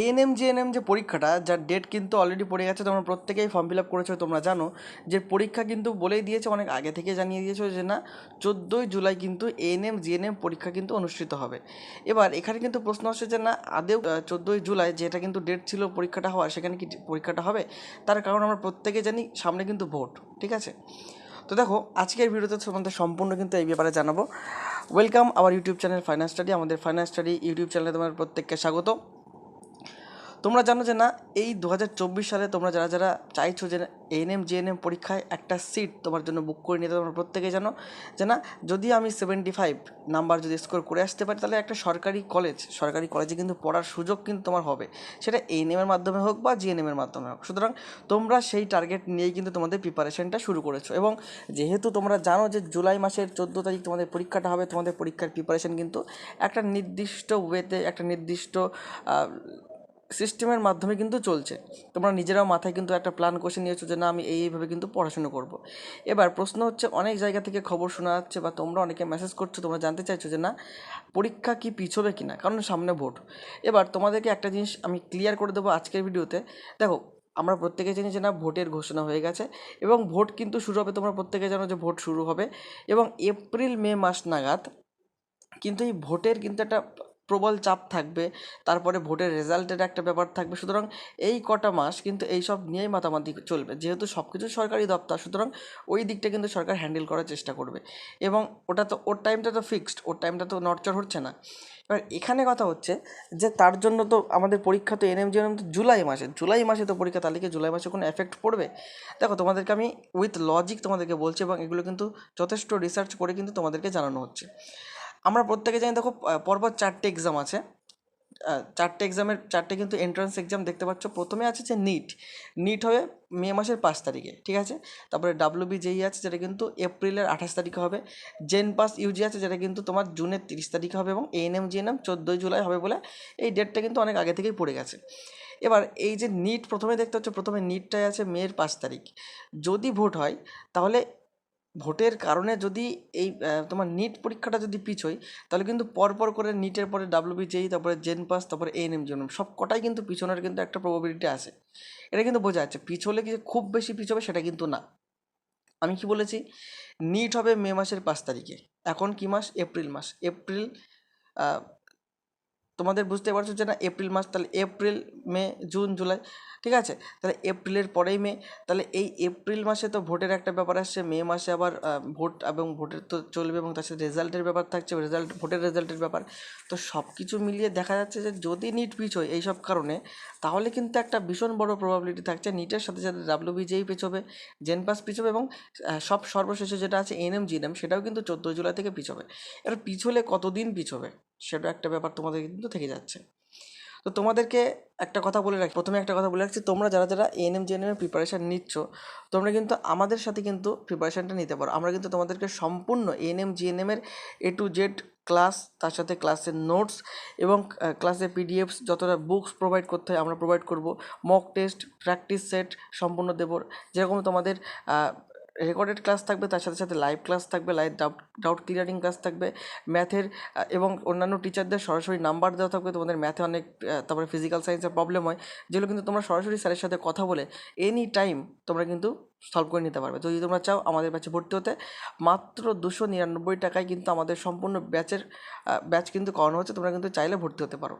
ANM GNM যে পরীক্ষাটা, যার ডেট কিন্তু অলরেডি পড়ে গেছে, তোমরা প্রত্যেকেই ফর্ম ফিল আপ করেছ, তোমরা জানো, যে পরীক্ষা কিন্তু বলেই দিয়েছে, অনেক আগে থেকে জানিয়ে দিয়েছে যে না, চোদ্দোই জুলাই কিন্তু এএনএম জিএনএম পরীক্ষা কিন্তু অনুষ্ঠিত হবে। এবার এখানে কিন্তু প্রশ্ন আসছে যে না, আদেও চোদ্দোই জুলাই যেটা কিন্তু ডেট ছিল পরীক্ষাটা হওয়ার, সেখানে কি পরীক্ষাটা হবে? তার কারণ আমরা প্রত্যেকে জানি, সামনে কিন্তু ভোট, ঠিক আছে? তো দেখো, আজকের ভিডিওতে তোমাদের সম্পূর্ণ কিন্তু এই ব্যাপারে জানাব। Welcome our YouTube channel finance study আমাদের ফাইন্যান্স স্টাডি ইউটিউব চ্যানেলে তোমার প্রত্যেককে স্বাগত। তোমরা জানো যে না, এই দু হাজার চব্বিশ সালে তোমরা যারা যারা চাইছো যে এন এএনএম জিএনএম পরীক্ষায় একটা সিট তোমার জন্য বুক করে নিতে তোমরা প্রত্যেকেই জানো যে না, যদি আমি সেভেন্টি ফাইভ নাম্বার যদি স্কোর করে আসতে পারি, তাহলে একটা সরকারি কলেজ সরকারি কলেজে কিন্তু পড়ার সুযোগ কিন্তু তোমার হবে। সেটা এএনএমের মাধ্যমে হোক বা জিএনএমের মাধ্যমে হোক। সুতরাং তোমরা সেই টার্গেট নিয়েই কিন্তু তোমাদের প্রিপারেশনটা শুরু করেছ এবং যেহেতু তোমরা জানো যে জুলাই মাসের চোদ্দ তারিখ তোমাদের পরীক্ষাটা হবে, তোমাদের পরীক্ষার প্রিপারেশন কিন্তু একটা নির্দিষ্ট ওয়েতে একটা নির্দিষ্ট সিস্টেমের মাধ্যমে কিন্তু চলছে। তোমরা নিজেরাও মাথায় কিন্তু একটা প্ল্যান কষে নিয়েছো যে না, আমি এই এইভাবে কিন্তু পড়াশুনো করব। এবার প্রশ্ন হচ্ছে, অনেক জায়গা থেকে খবর শোনা যাচ্ছে বা তোমরা অনেকে মেসেজ করছ, তোমরা জানতে চাইছো যে না, পরীক্ষা কি পিছবে কি না কারণ সামনে ভোট। এবার তোমাদেরকে একটা জিনিস আমি ক্লিয়ার করে দেবো আজকের ভিডিওতে দেখো, আমরা প্রত্যেকে জানি যে না, ভোটের ঘোষণা হয়ে গেছে এবং ভোট কিন্তু শুরু হবে, তোমরা প্রত্যেকে জানো যে ভোট শুরু হবে এবং এপ্রিল, মে মাস নাগাদ কিন্তু এই ভোটের কিন্তু একটা প্রবল চাপ থাকবে, তারপরে ভোটের রেজাল্টের একটা ব্যাপার থাকবে। সুতরাং এই কটা মাস কিন্তু এই সব নিয়েই মাতামাতি চলবে। যেহেতু সব কিছু সরকারি দপ্তর, সুতরাং ওই দিকটা কিন্তু সরকার হ্যান্ডেল করার চেষ্টা করবে। এবং ওটা তো, ওর টাইমটা তো ফিক্সড ওর টাইমটা তো নড়চড় হচ্ছে না। এবার এখানে কথা হচ্ছে যে, তার জন্য তো আমাদের পরীক্ষা তো এনএম তো জুলাই মাসে জুলাই মাসে তো পরীক্ষা, তাহলে কি জুলাই মাসে কোনো এফেক্ট পড়বে? দেখো, তোমাদেরকে আমি উইথ লজিক তোমাদেরকে বলছি এবং এগুলো কিন্তু যথেষ্ট রিসার্চ করে কিন্তু তোমাদেরকে জানানো হচ্ছে। আমরা প্রত্যেকে জানি দেখো পরপর চারটে এক্সাম আছে। চারটে এক্সামের চারটে কিন্তু এন্ট্রান্স এক্সাম দেখতে পাচ্ছ। প্রথমে আছে যে নিট নিট হবে মে মাসের পাঁচ তারিখে, ঠিক আছে? তারপরে ডাব্লিউ বি যেই আছে যেটা কিন্তু এপ্রিলের আঠাশ তারিখে হবে। জেন পাস ইউজি আছে যেটা কিন্তু তোমার জুনের তিরিশ তারিখে হবে এবং এএনএম জিএনএম চোদ্দোই জুলাই হবে বলে এই ডেটটা কিন্তু অনেক আগে থেকেই পড়ে গেছে। এবার এই যে নিট প্রথমে দেখতে হচ্ছে প্রথমে নিটটাই আছে মের পাঁচ তারিখ। যদি ভোট হয়, তাহলে ভোটের কারণে যদি এই তোমার নিট পরীক্ষাটা যদি পিছোয় তাহলে কিন্তু পরপর করে নিটের পরে ডাব্লিউবিজেই তারপরে জেন পাস তারপরে এএনএম জেনএম সব কটাই কিন্তু পিছনের কিন্তু একটা প্রবাবিলিটি আছে। এটা কিন্তু বোঝা যাচ্ছে পিছলে কি খুব বেশি পিছবে সেটা কিন্তু না। আমি কি বলেছি? নিট হবে মে মাসের পাঁচ তারিখে, এখন কি মাস? এপ্রিল মাস। এপ্রিল তোমাদের বুঝতে পারছ যে না, এপ্রিল মাস তাহলে এপ্রিল, মে, জুন, জুলাই, ঠিক আছে? তাহলে এপ্রিলের পরেই মে, তাহলে এই এপ্রিল মাসে তো ভোটের একটা ব্যাপার আসছে, মে মাসে আবার ভোট এবং ভোটের তো চলবে এবং তার সাথে রেজাল্টের ব্যাপার থাকছে, রেজাল্ট, ভোটের রেজাল্টের ব্যাপার। তো সব কিছু মিলিয়ে দেখা যাচ্ছে যে যদি নিট পিছ হয় এইসব কারণে, তাহলে কিন্তু একটা ভীষণ বড় প্রবাবিলিটি থাকছে নিটের সাথে সাথে ডাব্লিউ বিজেই পিছবে জেন পাস পিছবে এবং সব সর্বশেষে যেটা আছে এনএম জিএনএম সেটাও কিন্তু চোদ্দোই জুলাই থেকে পিছবে। এবার পিছলে কতদিন পিছবে? সেটা একটা ব্যাপার তোমাদের কিন্তু থেকে যাচ্ছে। তো তোমাদেরকে একটা কথা বলে রাখি, প্রথমে একটা কথা বলে রাখছি, তোমরা যারা যারা এএনএম জিএনএমের প্রিপারেশান নিচ্ছ, তোমরা কিন্তু আমাদের সাথে কিন্তু প্রিপারেশানটা নিতে পারো। আমরা কিন্তু তোমাদেরকে সম্পূর্ণ এএনএম জিএনএমের এ টু জেড ক্লাস তার সাথে ক্লাসের নোটস এবং ক্লাসের পিডিএফস যতটা বুকস প্রোভাইড করতে হয় আমরা প্রোভাইড করব। মক টেস্ট প্র্যাকটিস সেট সম্পূর্ণ দেব। যেরকম তোমাদের রেকর্ডেড ক্লাস থাকবে, তার সাথে সাথে লাইভ ক্লাস থাকবে live doubt doubt clearing class থাকবে। ম্যাথের এবং অন্যান্য টিচারদের সরাসরি নাম্বার দেওয়া থাকবে, তোমাদের ম্যাথে অনেক তারপরে ফিজিক্যাল সায়েন্সের প্রবলেম হয়, যেগুলো কিন্তু তোমরা সরাসরি স্যারের সাথে কথা বলে এনি টাইম তোমরা কিন্তু সলভ করে নিতে পারবে। যদি তোমরা চাও আমাদের ব্যাচে ভর্তি হতে, মাত্র দুশো নিরানব্বই টাকায় কিন্তু আমাদের সম্পূর্ণ ব্যাচের ব্যাচ কিন্তু করানো হচ্ছে, তোমরা কিন্তু চাইলে ভর্তি হতে পারো।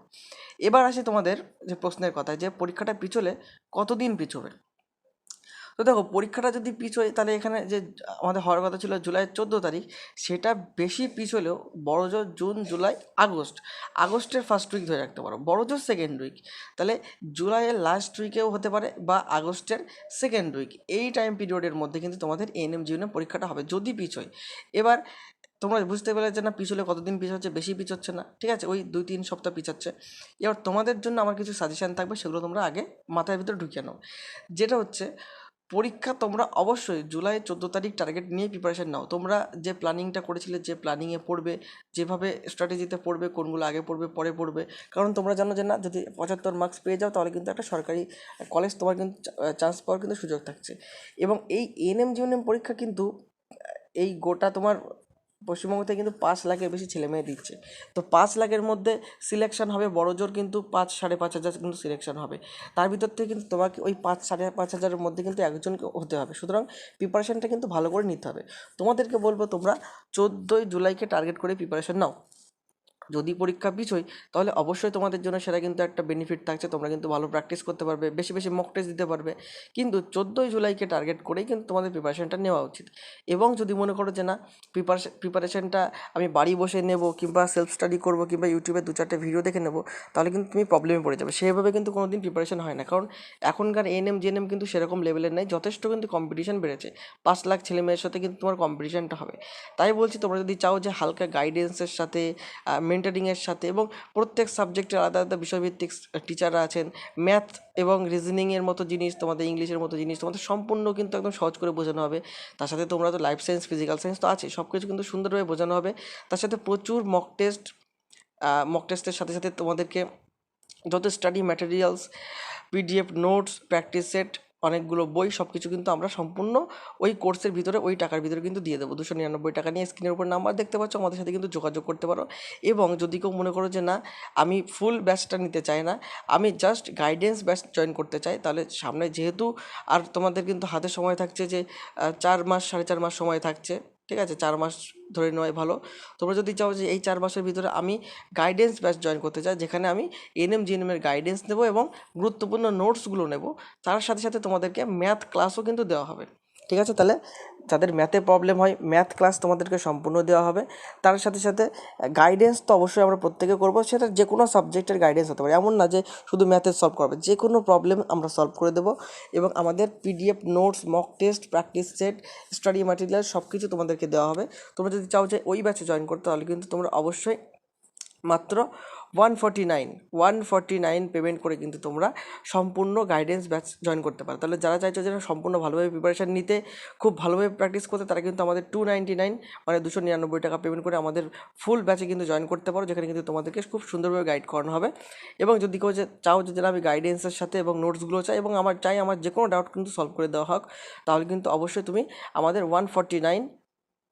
এবার আসি তোমাদের যে প্রশ্নের কথা যে পরীক্ষাটা পিছলে কতদিন পিছবে? তো দেখো, পরীক্ষাটা যদি পিছ হয়, তাহলে এখানে যে আমাদের হওয়ার কথা ছিল জুলাই চোদ্দ তারিখ, সেটা বেশি পিছ হলেও বড় জুন, জুলাই, আগস্ট। আগস্টের ফার্স্ট উইক ধরে রাখতে পারো বড় জোর সেকেন্ড উইক তাহলে জুলাইয়ের লাস্ট উইকেও হতে পারে বা আগস্টের সেকেন্ড উইক এই টাইম পিরিয়ডের মধ্যে কিন্তু তোমাদের এনএম জিউনের পরীক্ষাটা হবে, যদি পিছ হয়। এবার তোমরা বুঝতে পেরেছে না পিছলে কতদিন পিছ হচ্ছে, বেশি পিছ হচ্ছে না, ঠিক আছে? ওই দুই তিন সপ্তাহ পিছাচ্ছে এবার তোমাদের জন্য আমার কিছু সাজেশান থাকবে, সেগুলো তোমরা আগে মাথার ভিতরে ঢুকিয়ে নাও। যেটা হচ্ছে পরীক্ষা তোমরা অবশ্যই জুলাই চোদ্দ তারিখ টার্গেট নিয়ে প্রিপারেশান নাও। তোমরা যে প্ল্যানিংটা করেছিলে, যে প্ল্যানিংয়ে পড়বে, যেভাবে স্ট্র্যাটেজিতে পড়বে, কোনগুলো আগে পড়বে, পরে পড়বে। কারণ তোমরা জানো যে না, যদি পঁচাত্তর মার্কস পেয়ে যাও, তাহলে কিন্তু একটা সরকারি কলেজ তোমার কিন্তু চান্স পাওয়ার কিন্তু সুযোগ থাকছে। এবং এই এনএম জিএনএম পরীক্ষা কিন্তু, এই গোটা তোমার পশ্চিমবঙ্গ থেকে কিন্তু পাঁচ লাখের বেশি ছেলে মেয়ে দিচ্ছে। তো পাঁচ লাখের মধ্যে সিলেকশন হবে, বড় জোর কিন্তু পাঁচ, সাড়ে পাঁচ হাজার কিন্তু সিলেকশন হবে। তার ভিতর থেকে কিন্তু তোমাকে ওই পাঁচ, সাড়ে পাঁচ হাজারের মধ্যে কিন্তু একজনকে হতে হবে। সুতরাং প্রিপারেশানটা কিন্তু ভালো করে নিতে হবে। তোমাদেরকে বলব তোমরা চোদ্দোই জুলাইকে টার্গেট করে প্রিপারেশন নাও। যদি পরীক্ষা পিছোয় তাহলে অবশ্যই তোমাদের জন্য সেটা কিন্তু একটা বেনিফিট থাকছে। তোমরা কিন্তু ভালো প্র্যাকটিস করতে পারবে, বেশি বেশি মক টেস্ট দিতে পারবে। কিন্তু চোদ্দোই জুলাইকে টার্গেট করেই কিন্তু তোমাদের প্রিপারেশনটা নেওয়া উচিত। এবং যদি মনে করো যে না প্রিপারেশন প্রিপারেশনটা আমি বাড়ি বসে নেব কিংবা সেলফ স্টাডি করব কিংবা ইউটিউবে দু চারটে ভিডিও দেখে নেব, তাহলে কিন্তু তুমি প্রবলেমে পড়ে যাবে। সেভাবে কিন্তু কোনো দিন প্রিপারেশন হয় না। কারণ এখনকার এনএম জেএনএম কিন্তু সেরকম লেভেলের নেই, যথেষ্ট কিন্তু কম্পিটিশন বেড়েছে। পাঁচ লাখ ছেলে মেয়ের সাথে কিন্তু তোমার কম্পিটিশনটা হবে। তাই বলছি, তোমরা যদি চাও যে হালকা গাইডেন্সের সাথে মেন্টারিংয়ের সাথে এবং প্রত্যেক সাবজেক্টের আলাদা আলাদা বিষয়ভিত্তিক টিচাররা আছেন। ম্যাথ এবং রিজনিংয়ের মতো জিনিস, তোমাদের ইংলিশের মতো জিনিস, তোমাদের সম্পূর্ণ কিন্তু একদম সহজ করে বোঝানো হবে। তার সাথে তোমরা তো লাইফ সায়েন্স ফিজিক্যাল সায়েন্স তো আছে সব কিছু কিন্তু সুন্দরভাবে বোঝানো হবে। তার সাথে প্রচুর মক টেস্ট মক টেস্টের সাথে সাথে তোমাদেরকে যত study materials PDF notes practice set অনেকগুলো বই সব কিছু কিন্তু আমরা সম্পূর্ণ ওই কোর্সের ভিতরে ওই টাকার ভিতরে কিন্তু দিয়ে দেবো। দুশো নিরানব্বই টাকা নিয়ে স্ক্রিনের উপর নাম্বার দেখতে পাচ্ছ, আমাদের সাথে কিন্তু যোগাযোগ করতে পারো। এবং যদি কেউ মনে করো যে না, আমি ফুল ব্যাচটা নিতে চাই না, আমি জাস্ট গাইডেন্স ব্যাচ জয়েন করতে চাই, তাহলে সামনে যেহেতু আর তোমাদের কিন্তু হাতে সময় থাকছে যে চার মাস, সাড়ে চার মাস সময় থাকছে ঠিক আছে? চার মাস ধরে নেওয়াই ভালো। তোমরা যদি চাও যে এই চার মাসের ভিতরে আমি গাইডেন্স ব্যাচ জয়েন করতে চাই, যেখানে আমি এনএম জিএনএমের গাইডেন্স নেব এবং গুরুত্বপূর্ণ নোটসগুলো নেব। তার সাথে সাথে তোমাদেরকে ম্যাথ ক্লাসও কিন্তু দেওয়া হবে। ঠিক আছে? তাহলে যাদের ম্যাথে প্রবলেম হয় ম্যাথ ক্লাস তোমাদেরকে সম্পূর্ণ দেওয়া হবে। তার সাথে সাথে গাইডেন্স তো অবশ্যই আমরা প্রত্যেকে করব। সেটা যে কোনো সাবজেক্টের গাইডেন্স হতে পারে। এমন না যে শুধু ম্যাথে সলভ করবে। যে কোনো প্রবলেম আমরা সলভ করে দেবো এবং আমাদের PDF notes mock test practice set study material সব কিছু তোমাদেরকে দেওয়া হবে। তোমরা যদি চাও যে ওই ব্যাচে জয়েন করতে, তাহলে কিন্তু তোমরা অবশ্যই মাত্র one forty nine one forty nine payment করে কিন্তু তোমরা সম্পূর্ণ গাইডেন্স ব্যাচ জয়েন করতে পারো। তাহলে যারা চাইছো যে সম্পূর্ণ ভালোভাবে প্রিপারেশান নিতে, খুব ভালোভাবে প্র্যাকটিস করতে, তারা কিন্তু আমাদের টু নাইনটি নাইন মানে দুশো নিরানব্বই টাকা পেমেন্ট করে আমাদের ফুল ব্যাচে কিন্তু জয়েন করতে পারো, যেখানে কিন্তু তোমাদেরকে খুব সুন্দরভাবে গাইড করানো হবে। এবং যদি কেউ চাও যে আমি গাইডেন্সের সাথে এবং নোটসগুলো চাই, এবং আমার চাই আমার যে কোনো ডাউট কিন্তু সলভ করে দেওয়া হোক, তাহলে কিন্তু অবশ্যই তুমি আমাদের ওয়ান ফর্টি নাইন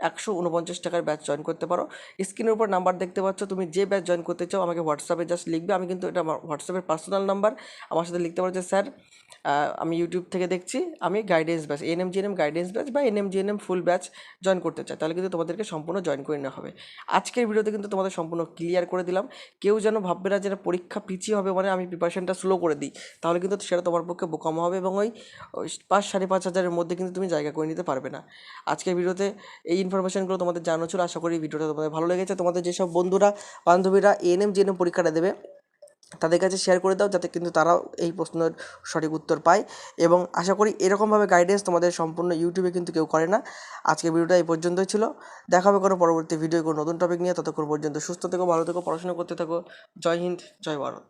একশো উনপঞ্চাশ টাকার ব্যাচ জয়েন করতে পারো। স্ক্রিনের উপর নাম্বার দেখতে পাচ্ছ, তুমি যে ব্যাচ জয়েন করতে চাও, আমাকে হোয়াটসঅ্যাপে জাস্ট লিখবে। আমি কিন্তু এটা আমার হোয়াটসঅ্যাপের পার্সোনাল নাম্বার আমার সাথে লিখতে পারো যে, স্যার আমি ইউটিউব থেকে দেখছি, আমি guidance batch ANM GNM guidance batch বা ANM GNM full batch join করতে চাই। তাহলে কিন্তু তোমাদেরকে সম্পূর্ণ জয়েন করে নেওয়া হবে। আজকের ভিডিওতে কিন্তু তোমাদের সম্পূর্ণ ক্লিয়ার করে দিলাম। কেউ যেন ভাববে না যে পরীক্ষা পিছিয়ে হবে মানে আমি প্রিপারেশনটা স্লো করে দিই, তাহলে কিন্তু সেটা তোমার পক্ষে বোকামো হবে এবং ওই পাঁচ সাড়ে পাঁচ হাজারের মধ্যে কিন্তু তুমি জায়গা করে নিতে পারবে না। আজকের ভিডিওতে এই ইনফরমেশনগুলো তোমাদের জানানো ছিল, আশা করি ভিডিওটা তোমাদের ভালো লেগেছে। তোমাদের যেসব বন্ধুরা, বান্ধবীরা এএনএম জিএনএম পরীক্ষাটা দেবে, তাদের কাছে শেয়ার করে দাও, যাতে কিন্তু তারাও এই প্রশ্নের সঠিক উত্তর পায়। এবং আশা করি এরকমভাবে গাইডেন্স তোমাদের সম্পূর্ণ ইউটিউবে কিন্তু কেউ করে না। আজকের ভিডিওটা এই পর্যন্তই ছিল। দেখা হবে কোনো পরবর্তী ভিডিও কোনো নতুন টপিক নিয়ে। ততক্ষণ পর্যন্ত সুস্থ থেকো, ভালো থেকো, পড়াশোনা করতে থাকো। জয় হিন্দ, জয় ভারত।